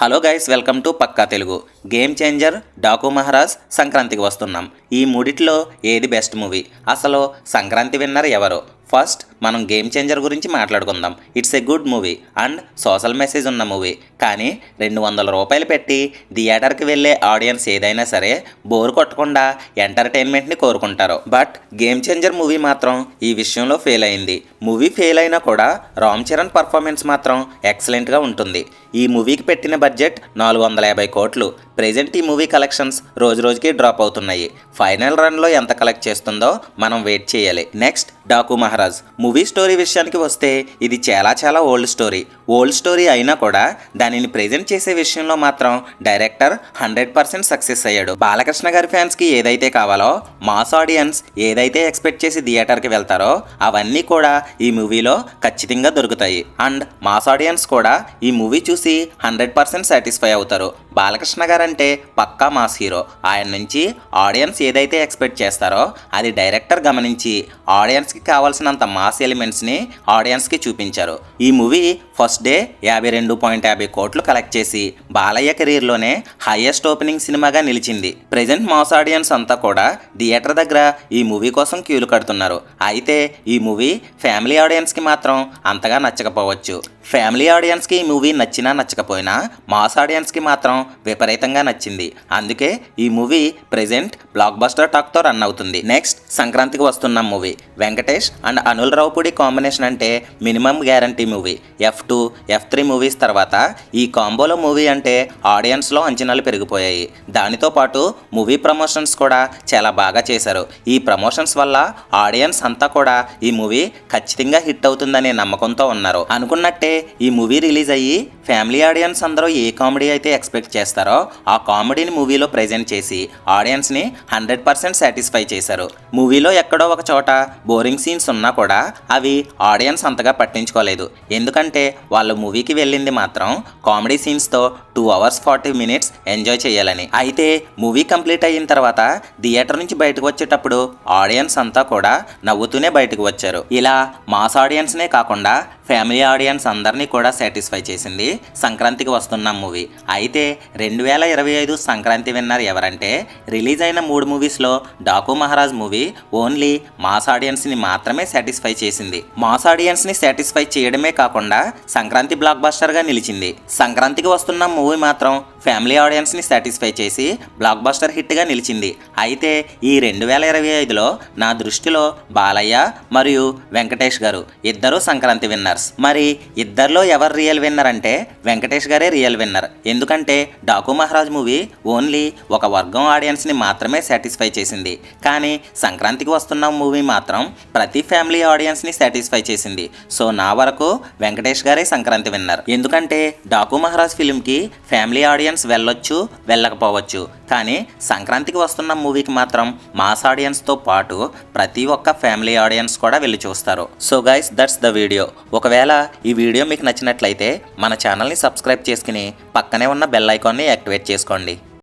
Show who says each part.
Speaker 1: hello guys welcome to Pakka Telugu game changer Daaku Maharaj సంక్రాంతికి వస్తున్నాం ఈ మూడిట్లో ఏది బెస్ట్ మూవీ అసలు సంక్రాంతి విన్నర్ ఎవరు ఫస్ట్ మనం గేమ్ చేంజర్ గురించి మాట్లాడుకుందాం it's a good movie and social message ఉన్న మూవీ కానీ రెండు వందల రూపాయలు పెట్టి థియేటర్కి వెళ్ళే ఆడియన్స్ ఏదైనా సరే బోర్ కొట్టకుండా ఎంటర్టైన్మెంట్ని కోరుకుంటారు బట్ గేమ్ చేంజర్ మూవీ మాత్రం ఈ విషయంలో ఫెయిల్ అయింది మూవీ ఫెయిల్ అయినా కూడా రామ్ చరణ్ పర్ఫార్మెన్స్ మాత్రం ఎక్సలెంట్గా ఉంటుంది ఈ మూవీకి పెట్టిన బడ్జెట్ నాలుగు వందల యాభై కోట్లు ప్రెజెంట్ ఈ మూవీ కలెక్షన్స్ రోజు రోజుకి డ్రాప్ అవుతున్నాయి ఫైనల్ రన్లో ఎంత కలెక్ట్ చేస్తుందో మనం వెయిట్ చేయాలి next Daaku Maharaj movie story విషయానికి వస్తే ఇది చాలా చాలా ఓల్డ్ స్టోరీ ఓల్డ్ స్టోరీ అయినా కూడా దానిని ప్రజెంట్ చేసే విషయంలో మాత్రం డైరెక్టర్ హండ్రెడ్ పర్సెంట్ సక్సెస్ అయ్యాడు బాలకృష్ణ గారి ఫ్యాన్స్కి ఏదైతే కావాలో మాస్ ఆడియన్స్ ఏదైతే ఎక్స్పెక్ట్ చేసి థియేటర్కి వెళ్తారో అవన్నీ కూడా ఈ మూవీలో ఖచ్చితంగా దొరుకుతాయి అండ్ మాస్ ఆడియన్స్ కూడా ఈ మూవీ చూసి హండ్రెడ్ పర్సెంట్ సాటిస్ఫై అవుతారు బాలకృష్ణ గారు అంటే పక్కా మాస్ హీరో ఆయన నుంచి ఆడియన్స్ ఏదైతే ఎక్స్పెక్ట్ చేస్తారో అది డైరెక్టర్ గమనించి ఆడియన్స్కి కావాల్సినంత మాస్ ఎలిమెంట్స్ని ఆడియన్స్కి చూపించారు ఈ మూవీ ఫస్ట్ డే యాభై రెండు పాయింట్ యాభై కోట్లు కలెక్ట్ చేసి బాలయ్య కెరీర్లోనే హయ్యెస్ట్ ఓపెనింగ్ సినిమాగా నిలిచింది ప్రజెంట్ మాస్ ఆడియన్స్ అంతా కూడా థియేటర్ దగ్గర ఈ మూవీ కోసం క్యూలు కడుతున్నారు అయితే ఈ మూవీ ఫ్యామిలీ ఆడియన్స్కి మాత్రం అంతగా నచ్చకపోవచ్చు ఫ్యామిలీ ఆడియన్స్కి ఈ మూవీ నచ్చినా నచ్చకపోయినా మాస్ ఆడియన్స్కి మాత్రం విపరీతంగా నచ్చింది అందుకే ఈ మూవీ ప్రెజెంట్ బ్లాక్ బస్టర్ టాక్తో రన్ అవుతుంది నెక్స్ట్ సంక్రాంతికి వస్తున్న movie Venkatesh and Anil Ravipudi combination అంటే minimum guarantee movie F two F three movies తర్వాత ఈ కాంబోలో మూవీ అంటే ఆడియన్స్లో అంచనాలు పెరిగిపోయాయి దానితో పాటు మూవీ ప్రమోషన్స్ కూడా చాలా బాగా చేశారు ఈ ప్రమోషన్స్ వల్ల ఆడియన్స్ అంతా కూడా ఈ మూవీ ఖచ్చితంగా హిట్ అవుతుందనే నమ్మకంతో ఉన్నారు అనుకున్నట్టే ఈ మూవీ రిలీజ్ అయ్యి ఫ్యామిలీ ఆడియన్స్ అందరూ ఏ కామెడీ అయితే ఎక్స్పెక్ట్ చేస్తారో ఆ కామెడీని మూవీలో ప్రజెంట్ చేసి ఆడియన్స్ని హండ్రెడ్ పర్సెంట్ సాటిస్ఫై చేశారు మూవీలో ఎక్కడో ఒక చోట బోరింగ్ సీన్స్ ఉన్నా కూడా అవి ఆడియన్స్ అంతగా పట్టించుకోలేదు ఎందుకంటే వాళ్ళు మూవీకి వెళ్ళింది మాత్రం కామెడీ సీన్స్తో two hours forty minutes enjoy చేయాలని అయితే మూవీ కంప్లీట్ అయిన తర్వాత థియేటర్ నుంచి బయటకు వచ్చేటప్పుడు ఆడియన్స్ అంతా కూడా నవ్వుతూనే బయటకు వచ్చారు ఇలా మాస్ ఆడియన్స్నే కాకుండా ఫ్యామిలీ ఆడియన్స్ అందరూ అందరినీ కూడా సాటిస్ఫై చేసింది సంక్రాంతికి వస్తున్న మూవీ అయితే రెండు వేల ఇరవై ఐదు సంక్రాంతి విన్నర్ ఎవరంటే రిలీజ్ అయిన మూడు మూవీస్లో Daaku Maharaj movie only mass ఆడియన్స్ని మాత్రమే సాటిస్ఫై చేసింది మాస్ ఆడియన్స్ని సాటిస్ఫై చేయడమే కాకుండా సంక్రాంతి బ్లాక్ బస్టర్గా నిలిచింది సంక్రాంతికి వస్తున్న మూవీ మాత్రం ఫ్యామిలీ ఆడియన్స్ని సాటిస్ఫై చేసి బ్లాక్ బస్టర్ హిట్గా నిలిచింది అయితే ఈ రెండు వేల ఇరవై ఐదులో నా దృష్టిలో బాలయ్య మరియు వెంకటేష్ గారు ఇద్దరూ సంక్రాంతి విన్నర్స్ మరి ఇద్దరిలో ఎవరు రియల్ విన్నర్ అంటే వెంకటేష్ గారే రియల్ విన్నర్ ఎందుకంటే డాకు మహారాజ్ మూవీ ఓన్లీ ఒక వర్గం ఆడియన్స్ని మాత్రమే సాటిస్ఫై చేసింది కానీ సంక్రాంతికి వస్తున్న మూవీ మాత్రం ప్రతి ఫ్యామిలీ ఆడియన్స్ని సాటిస్ఫై చేసింది సో నా వరకు వెంకటేష్ గారే సంక్రాంతి విన్నర్ ఎందుకంటే డాకు మహారాజ్ ఫిలింకి ఫ్యామిలీ ఆడియన్స్ ఆడియన్స్ వెళ్ళొచ్చు వెళ్ళకపోవచ్చు కానీ సంక్రాంతికి వస్తున్న మూవీకి మాత్రం మాస్ ఆడియన్స్తో పాటు ప్రతి ఒక్క ఫ్యామిలీ ఆడియన్స్ కూడా వెళ్ళి చూస్తారు so guys that's the video ఒకవేళ ఈ వీడియో మీకు నచ్చినట్లయితే మన ఛానల్ని సబ్స్క్రైబ్ చేసుకుని పక్కనే ఉన్న బెల్ ఐకాన్ని యాక్టివేట్ చేసుకోండి